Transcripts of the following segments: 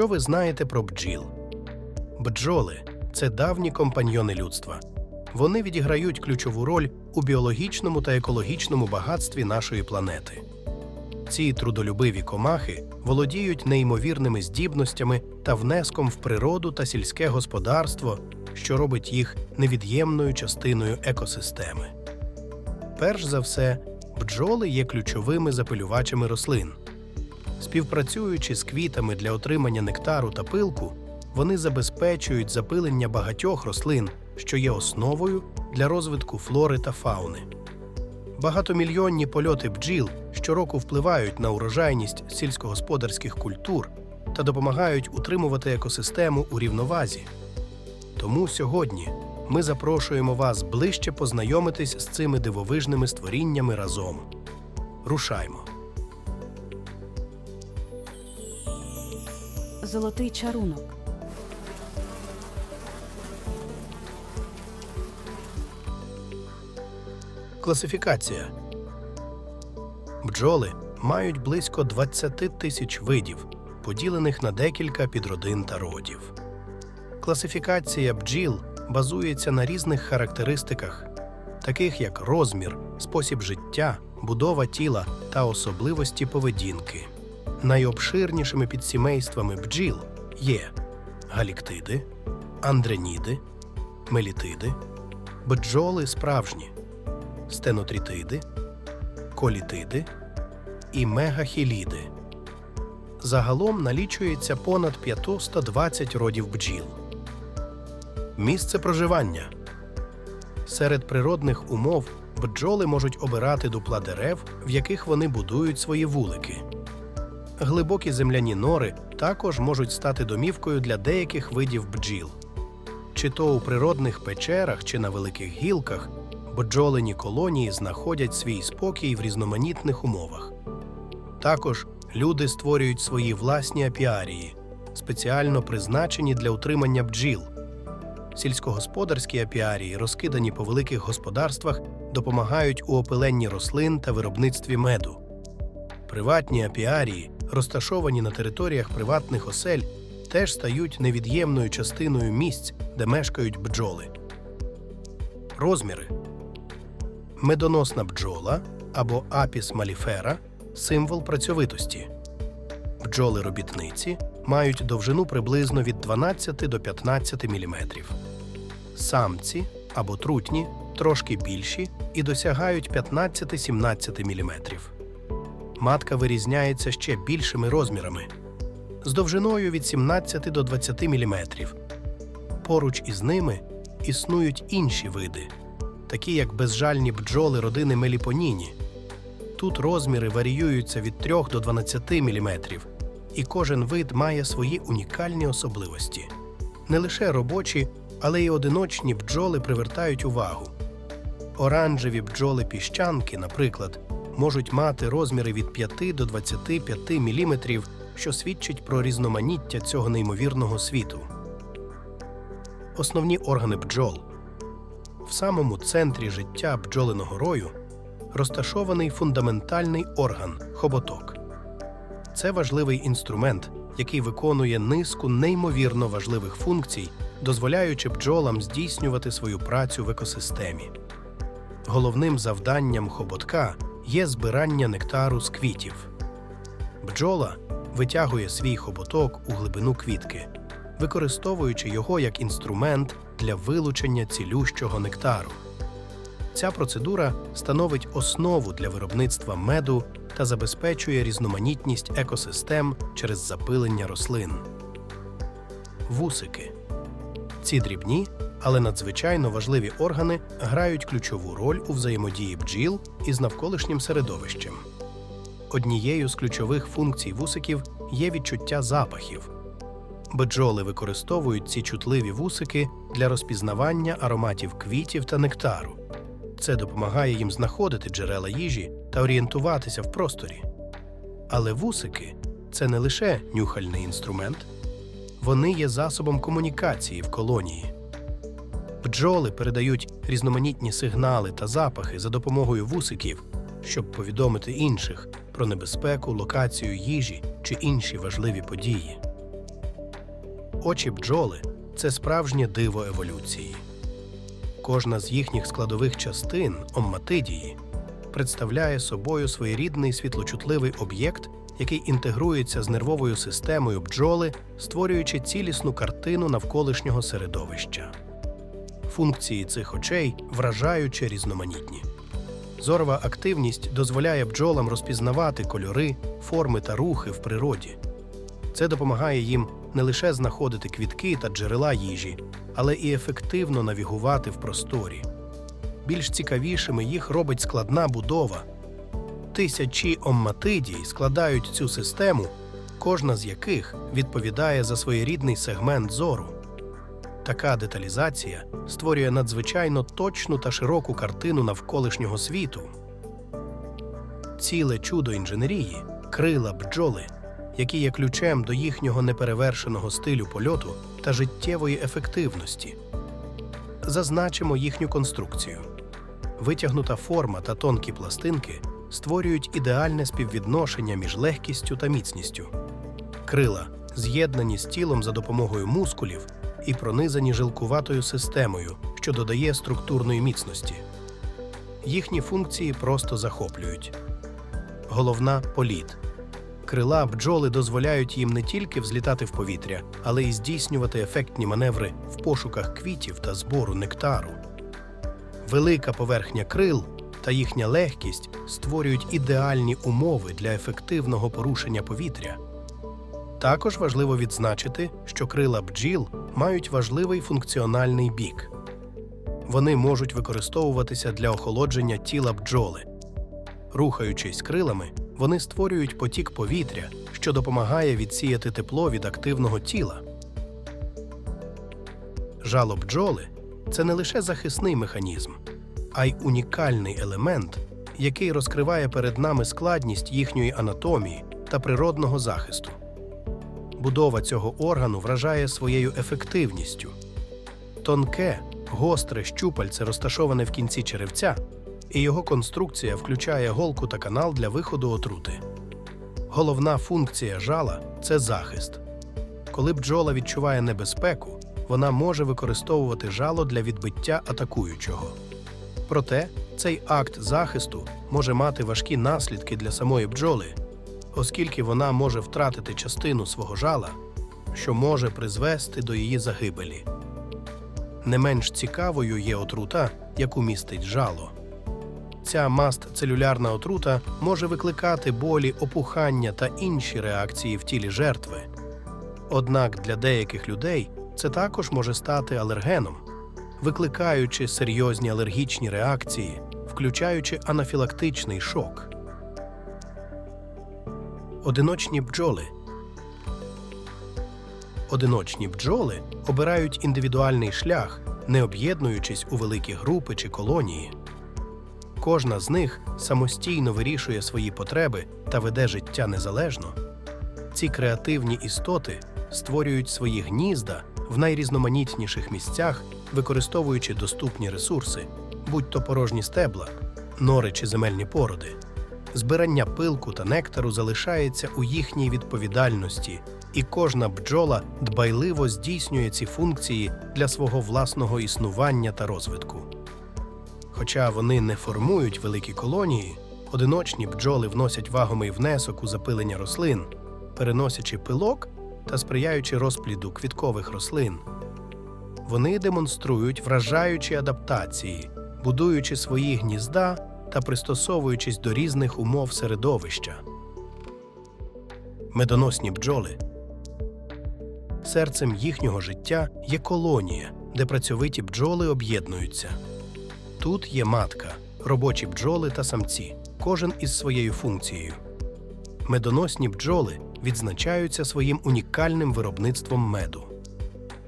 Що ви знаєте про бджіл? Бджоли це давні компаньйони людства. Вони відіграють ключову роль у біологічному та екологічному багатстві нашої планети. Ці трудолюбиві комахи володіють неймовірними здібностями та внеском в природу та сільське господарство, що робить їх невід'ємною частиною екосистеми. Перш за все, бджоли є ключовими запилювачами рослин. Співпрацюючи з квітами для отримання нектару та пилку, вони забезпечують запилення багатьох рослин, що є основою для розвитку флори та фауни. Багатомільйонні польоти бджіл щороку впливають на урожайність сільськогосподарських культур та допомагають утримувати екосистему у рівновазі. Тому сьогодні ми запрошуємо вас ближче познайомитись з цими дивовижними створіннями разом. Рушаймо! Золотий чарунок. Класифікація бджоли мають близько 20 тисяч видів, поділених на декілька підродин та родів. Класифікація бджіл базується на різних характеристиках, таких як розмір, спосіб життя, будова тіла та особливості поведінки. Найобширнішими підсімействами бджіл є галіктиди, андреніди, мелітиди, бджоли справжні стенотрітиди, колітиди і мегахіліди. Загалом налічується понад 520 родів бджіл. Місце проживання серед природних умов бджоли можуть обирати дупла дерев, в яких вони будують свої вулики. Глибокі земляні нори також можуть стати домівкою для деяких видів бджіл. Чи то у природних печерах, чи на великих гілках бджолині колонії знаходять свій спокій в різноманітних умовах. Також люди створюють свої власні апіарії, спеціально призначені для утримання бджіл. Сільськогосподарські апіарії, розкидані по великих господарствах, допомагають у опиленні рослин та виробництві меду. Приватні апіарії, розташовані на територіях приватних осель, теж стають невід'ємною частиною місць, де мешкають бджоли. Розміри медоносна бджола або апіс маліфера символ працьовитості. Бджоли робітниці мають довжину приблизно від 12 до 15 мм. Самці або трутні трошки більші і досягають 15-17 мм. Матка вирізняється ще більшими розмірами з довжиною від 17 до 20 мм. Поруч із ними існують інші види такі як безжальні бджоли родини Меліпоніні. Тут розміри варіюються від 3 до 12 мм, і кожен вид має свої унікальні особливості. Не лише робочі, але й одиночні бджоли привертають увагу. Оранжеві бджоли піщанки, наприклад, можуть мати розміри від 5 до 25 мм, що свідчить про різноманіття цього неймовірного світу. Основні органи бджол в самому центрі життя бджолиного рою розташований фундаментальний орган хоботок. Це важливий інструмент, який виконує низку неймовірно важливих функцій, дозволяючи бджолам здійснювати свою працю в екосистемі. Головним завданням хоботка є збирання нектару з квітів. Бджола витягує свій хоботок у глибину квітки, використовуючи його як інструмент для вилучення цілющого нектару. Ця процедура становить основу для виробництва меду та забезпечує різноманітність екосистем через запилення рослин. Вусики ці дрібні, але надзвичайно важливі органи грають ключову роль у взаємодії бджіл із навколишнім середовищем. Однією з ключових функцій вусиків є відчуття запахів. Бджоли використовують ці чутливі вусики для розпізнавання ароматів квітів та нектару. Це допомагає їм знаходити джерела їжі та орієнтуватися в просторі. Але вусики це не лише нюхальний інструмент, вони є засобом комунікації в колонії. Бджоли передають різноманітні сигнали та запахи за допомогою вусиків, щоб повідомити інших про небезпеку, локацію їжі чи інші важливі події. Очі бджоли це справжнє диво еволюції. Кожна з їхніх складових частин омматидії представляє собою своєрідний світлочутливий об'єкт, який інтегрується з нервовою системою бджоли, створюючи цілісну картину навколишнього середовища. Функції цих очей вражаюче різноманітні. Зорова активність дозволяє бджолам розпізнавати кольори, форми та рухи в природі. Це допомагає їм не лише знаходити квітки та джерела їжі, але і ефективно навігувати в просторі. Більш цікавішими їх робить складна будова. Тисячі омматидій складають цю систему, кожна з яких відповідає за своєрідний сегмент зору. Така деталізація створює надзвичайно точну та широку картину навколишнього світу. Ціле чудо інженерії крила бджоли, які є ключем до їхнього неперевершеного стилю польоту та життєвої ефективності. Зазначимо їхню конструкцію. Витягнута форма та тонкі пластинки створюють ідеальне співвідношення між легкістю та міцністю. Крила з'єднані з тілом за допомогою мускулів і пронизані жилкуватою системою, що додає структурної міцності. Їхні функції просто захоплюють. Головна політ. Крила бджоли дозволяють їм не тільки взлітати в повітря, але й здійснювати ефектні маневри в пошуках квітів та збору нектару. Велика поверхня крил та їхня легкість створюють ідеальні умови для ефективного порушення повітря. Також важливо відзначити, що крила бджіл мають важливий функціональний бік. Вони можуть використовуватися для охолодження тіла бджоли. Рухаючись крилами, вони створюють потік повітря, що допомагає відсіяти тепло від активного тіла. Жало бджоли це не лише захисний механізм, а й унікальний елемент, який розкриває перед нами складність їхньої анатомії та природного захисту. Будова цього органу вражає своєю ефективністю. Тонке, гостре щупальце розташоване в кінці черевця, і його конструкція включає голку та канал для виходу отрути. Головна функція жала це захист. Коли бджола відчуває небезпеку, вона може використовувати жало для відбиття атакуючого. Проте цей акт захисту може мати важкі наслідки для самої бджоли, оскільки вона може втратити частину свого жала, що може призвести до її загибелі. Не менш цікавою є отрута, яку містить жало. Ця мастцелюлярна отрута може викликати болі, опухання та інші реакції в тілі жертви. Однак для деяких людей це також може стати алергеном, викликаючи серйозні алергічні реакції, включаючи анафілактичний шок. Одиночні бджоли. Одиночні бджоли обирають індивідуальний шлях, не об'єднуючись у великі групи чи колонії. Кожна з них самостійно вирішує свої потреби та веде життя незалежно. Ці креативні істоти створюють свої гнізда в найрізноманітніших місцях, використовуючи доступні ресурси, будь то порожні стебла, нори чи земельні породи. Збирання пилку та нектару залишається у їхній відповідальності, і кожна бджола дбайливо здійснює ці функції для свого власного існування та розвитку. Хоча вони не формують великі колонії, одиночні бджоли вносять вагомий внесок у запилення рослин, переносячи пилок та сприяючи розпліду квіткових рослин. Вони демонструють вражаючі адаптації, будуючи свої гнізда та пристосовуючись до різних умов середовища. Медоносні бджоли. Серцем їхнього життя є колонія, де працьовиті бджоли об'єднуються. Тут є матка, робочі бджоли та самці, кожен із своєю функцією. Медоносні бджоли відзначаються своїм унікальним виробництвом меду.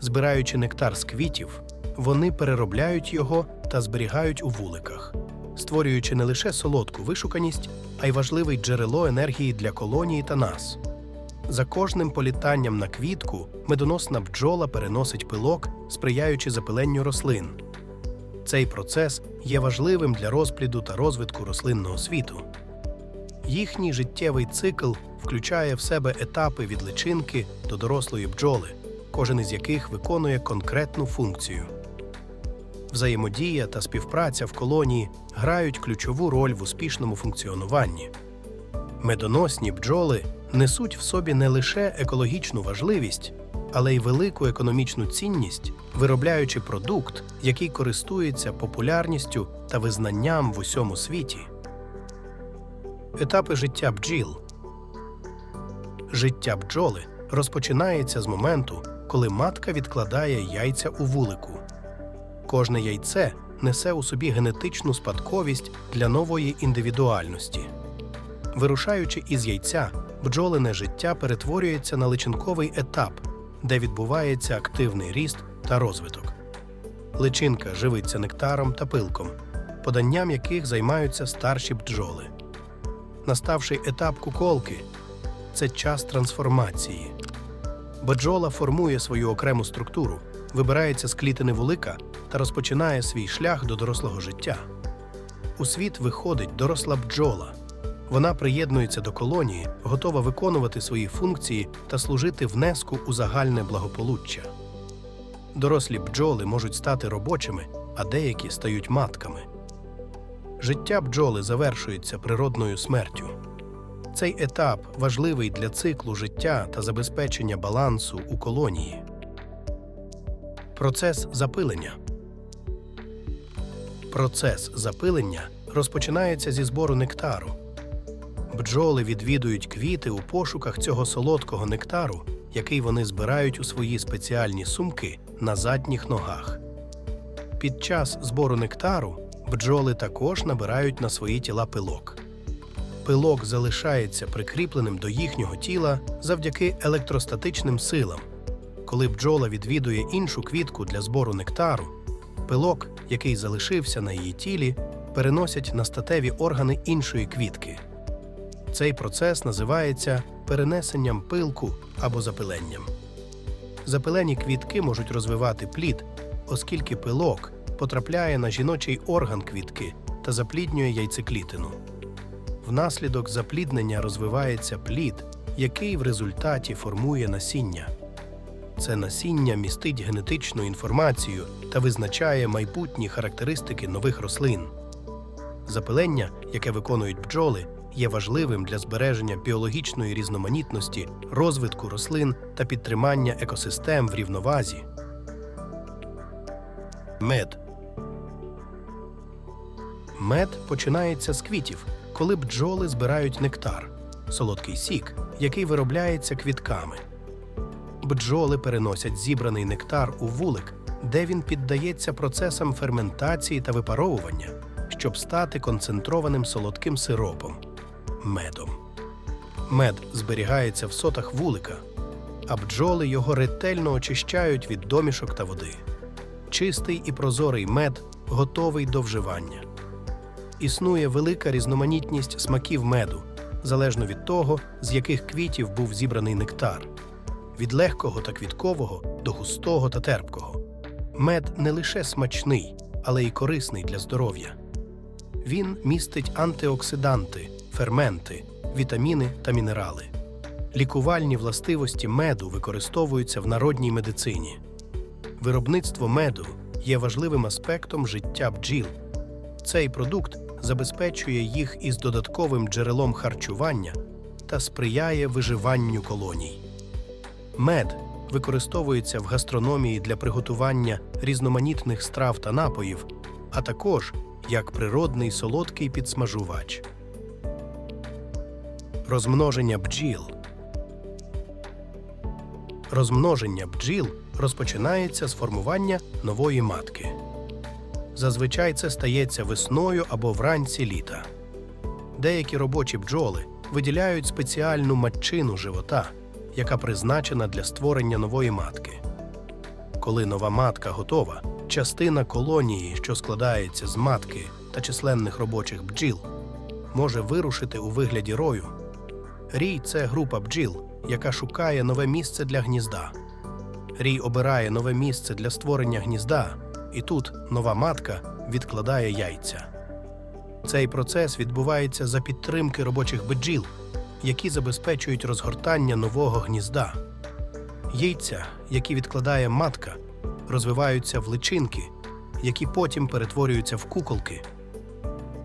Збираючи нектар з квітів, вони переробляють його та зберігають у вуликах, створюючи не лише солодку вишуканість, а й важливе джерело енергії для колонії та нас. За кожним політанням на квітку медоносна бджола переносить пилок, сприяючи запиленню рослин. Цей процес є важливим для розпліду та розвитку рослинного світу. Їхній життєвий цикл включає в себе етапи від личинки до дорослої бджоли, кожен із яких виконує конкретну функцію. Взаємодія та співпраця в колонії грають ключову роль в успішному функціонуванні. Медоносні бджоли несуть в собі не лише екологічну важливість, але й велику економічну цінність, виробляючи продукт, який користується популярністю та визнанням в усьому світі. Етапи життя бджіл Життя бджоли розпочинається з моменту, коли матка відкладає яйця у вулику. Кожне яйце несе у собі генетичну спадковість для нової індивідуальності. Вирушаючи із яйця, бджолине життя перетворюється на личинковий етап, де відбувається активний ріст та розвиток. Личинка живиться нектаром та пилком, поданням яких займаються старші бджоли. Наставший етап куколки це час трансформації. Бджола формує свою окрему структуру, вибирається з клітини вулика та розпочинає свій шлях до дорослого життя. У світ виходить доросла бджола. Вона приєднується до колонії, готова виконувати свої функції та служити внеску у загальне благополуччя. Дорослі бджоли можуть стати робочими, а деякі стають матками. Життя бджоли завершується природною смертю. Цей етап важливий для циклу життя та забезпечення балансу у колонії. Процес запилення. Процес запилення розпочинається зі збору нектару. Бджоли відвідують квіти у пошуках цього солодкого нектару, який вони збирають у свої спеціальні сумки на задніх ногах. Під час збору нектару бджоли також набирають на свої тіла пилок. Пилок залишається прикріпленим до їхнього тіла завдяки електростатичним силам. Коли бджола відвідує іншу квітку для збору нектару, пилок, який залишився на її тілі, переносять на статеві органи іншої квітки. Цей процес називається перенесенням пилку або запиленням. Запилені квітки можуть розвивати плід, оскільки пилок потрапляє на жіночий орган квітки та запліднює яйцеклітину. Внаслідок запліднення розвивається плід, який в результаті формує насіння. Це насіння містить генетичну інформацію та визначає майбутні характеристики нових рослин. Запилення, яке виконують бджоли, є важливим для збереження біологічної різноманітності, розвитку рослин та підтримання екосистем в рівновазі. Мед Мед починається з квітів, коли бджоли збирають нектар солодкий сік, який виробляється квітками. Бджоли переносять зібраний нектар у вулик, де він піддається процесам ферментації та випаровування, щоб стати концентрованим солодким сиропом медом. Мед зберігається в сотах вулика, а бджоли його ретельно очищають від домішок та води. Чистий і прозорий мед готовий до вживання. Існує велика різноманітність смаків меду, залежно від того, з яких квітів був зібраний нектар від легкого та квіткового до густого та терпкого. Мед не лише смачний, але й корисний для здоров'я. Він містить антиоксиданти, ферменти, вітаміни та мінерали. Лікувальні властивості меду використовуються в народній медицині. Виробництво меду є важливим аспектом життя бджіл. Цей продукт забезпечує їх із додатковим джерелом харчування та сприяє виживанню колоній. Мед використовується в гастрономії для приготування різноманітних страв та напоїв, а також як природний солодкий підсмажувач. Розмноження бджіл. Розмноження бджіл розпочинається з формування нової матки. Зазвичай це стається весною або вранці літа. Деякі робочі бджоли виділяють спеціальну матчину живота, яка призначена для створення нової матки. Коли нова матка готова, частина колонії, що складається з матки та численних робочих бджіл, може вирушити у вигляді рою. Рій це група бджіл, яка шукає нове місце для гнізда. Рій обирає нове місце для створення гнізда, і тут нова матка відкладає яйця. Цей процес відбувається за підтримки робочих бджіл, які забезпечують розгортання нового гнізда. Яйця, які відкладає матка, розвиваються в личинки, які потім перетворюються в куколки.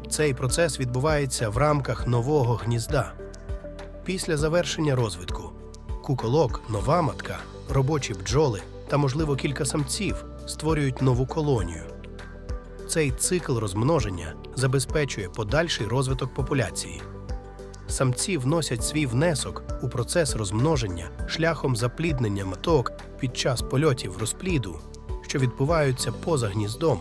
Цей процес відбувається в рамках нового гнізда. Після завершення розвитку куколок, нова матка, робочі бджоли та, можливо, кілька самців створюють нову колонію. Цей цикл розмноження забезпечує подальший розвиток популяції. Самці вносять свій внесок у процес розмноження шляхом запліднення маток під час польотів розпліду, що відбуваються поза гніздом.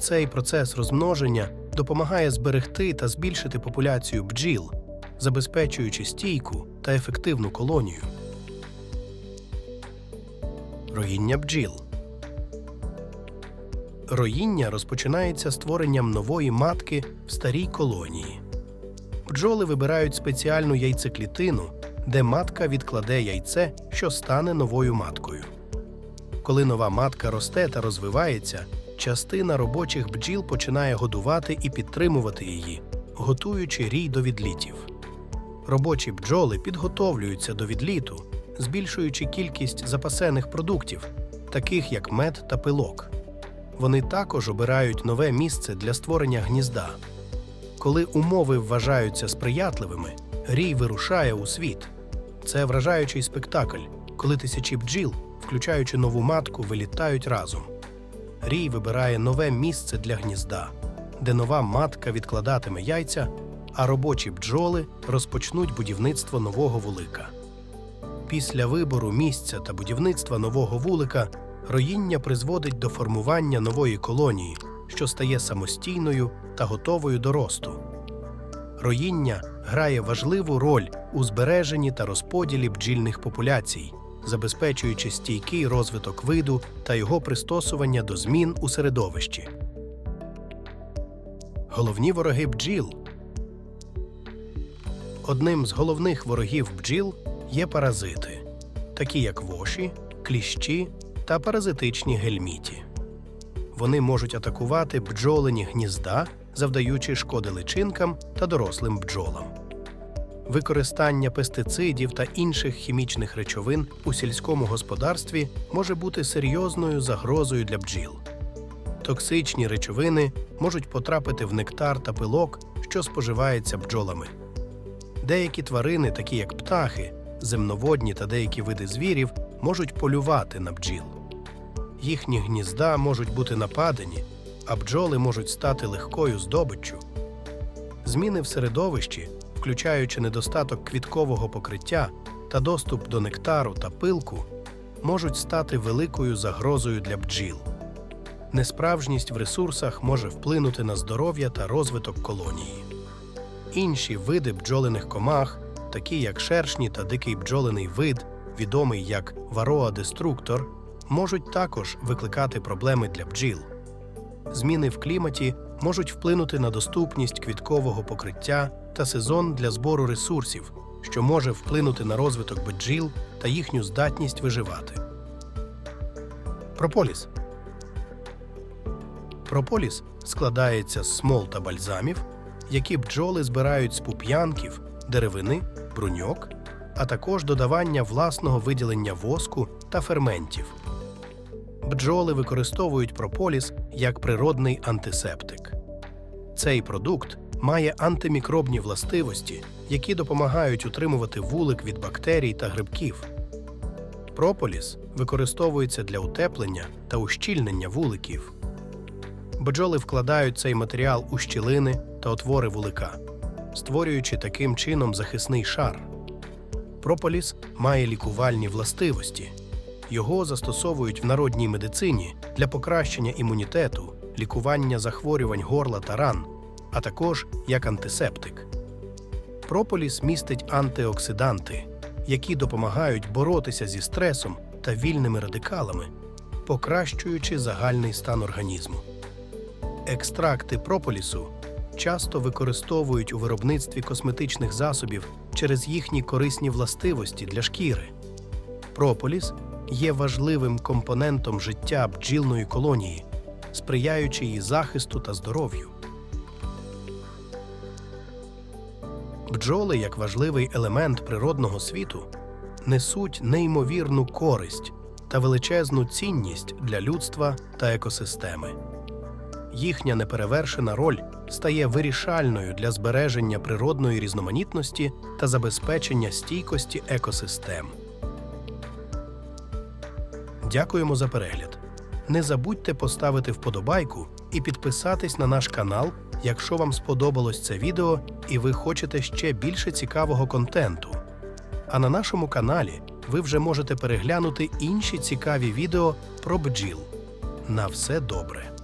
Цей процес розмноження допомагає зберегти та збільшити популяцію бджіл, забезпечуючи стійку та ефективну колонію. Роїння бджіл Роїння розпочинається створенням нової матки в старій колонії. Бджоли вибирають спеціальну яйцеклітину, де матка відкладе яйце, що стане новою маткою. Коли нова матка росте та розвивається, частина робочих бджіл починає годувати і підтримувати її, готуючи рій до відлітів. Робочі бджоли підготовлюються до відліту, збільшуючи кількість запасених продуктів, таких як мед та пилок. Вони також обирають нове місце для створення гнізда. Коли умови вважаються сприятливими, рій вирушає у світ. Це вражаючий спектакль, коли тисячі бджіл, включаючи нову матку, вилітають разом. Рій вибирає нове місце для гнізда, де нова матка відкладатиме яйця, а робочі бджоли розпочнуть будівництво нового вулика. Після вибору місця та будівництва нового вулика роїння призводить до формування нової колонії, що стає самостійною та готовою до росту. Роїння грає важливу роль у збереженні та розподілі бджільних популяцій, забезпечуючи стійкий розвиток виду та його пристосування до змін у середовищі. Головні вороги бджіл Одним з головних ворогів бджіл є паразити, такі як воші, кліщі та паразитичні гельміті. Вони можуть атакувати бджолині гнізда, завдаючи шкоди личинкам та дорослим бджолам. Використання пестицидів та інших хімічних речовин у сільському господарстві може бути серйозною загрозою для бджіл. Токсичні речовини можуть потрапити в нектар та пилок, що споживається бджолами. Деякі тварини, такі як птахи, земноводні та деякі види звірів, можуть полювати на бджіл. Їхні гнізда можуть бути нападені, а бджоли можуть стати легкою здобиччю. Зміни в середовищі, включаючи недостаток квіткового покриття та доступ до нектару та пилку, можуть стати великою загрозою для бджіл. Несправжність в ресурсах може вплинути на здоров'я та розвиток колонії. Інші види бджолиних комах, такі як шершні та дикий бджолиний вид, відомий як вароа-деструктор, можуть також викликати проблеми для бджіл. Зміни в кліматі можуть вплинути на доступність квіткового покриття та сезон для збору ресурсів, що може вплинути на розвиток бджіл та їхню здатність виживати. Прополіс Прополіс складається з смол та бальзамів, які бджоли збирають з пуп'янків, деревини, бруньок, а також додавання власного виділення воску та ферментів. Бджоли використовують прополіс як природний антисептик. Цей продукт має антимікробні властивості, які допомагають утримувати вулик від бактерій та грибків. Прополіс використовується для утеплення та ущільнення вуликів. Бджоли вкладають цей матеріал у щілини та отвори вулика, створюючи таким чином захисний шар. Прополіс має лікувальні властивості. Його застосовують в народній медицині для покращення імунітету, лікування захворювань горла та ран, а також як антисептик. Прополіс містить антиоксиданти, які допомагають боротися зі стресом та вільними радикалами, покращуючи загальний стан організму. Екстракти прополісу часто використовують у виробництві косметичних засобів через їхні корисні властивості для шкіри. Прополіс є важливим компонентом життя бджільної колонії, сприяючи її захисту та здоров'ю. Бджоли, як важливий елемент природного світу, несуть неймовірну користь та величезну цінність для людства та екосистеми. Їхня неперевершена роль стає вирішальною для збереження природної різноманітності та забезпечення стійкості екосистем. Дякуємо за перегляд. Не забудьте поставити вподобайку і підписатись на наш канал, якщо вам сподобалось це відео і ви хочете ще більше цікавого контенту. А на нашому каналі ви вже можете переглянути інші цікаві відео про бджіл. На все добре!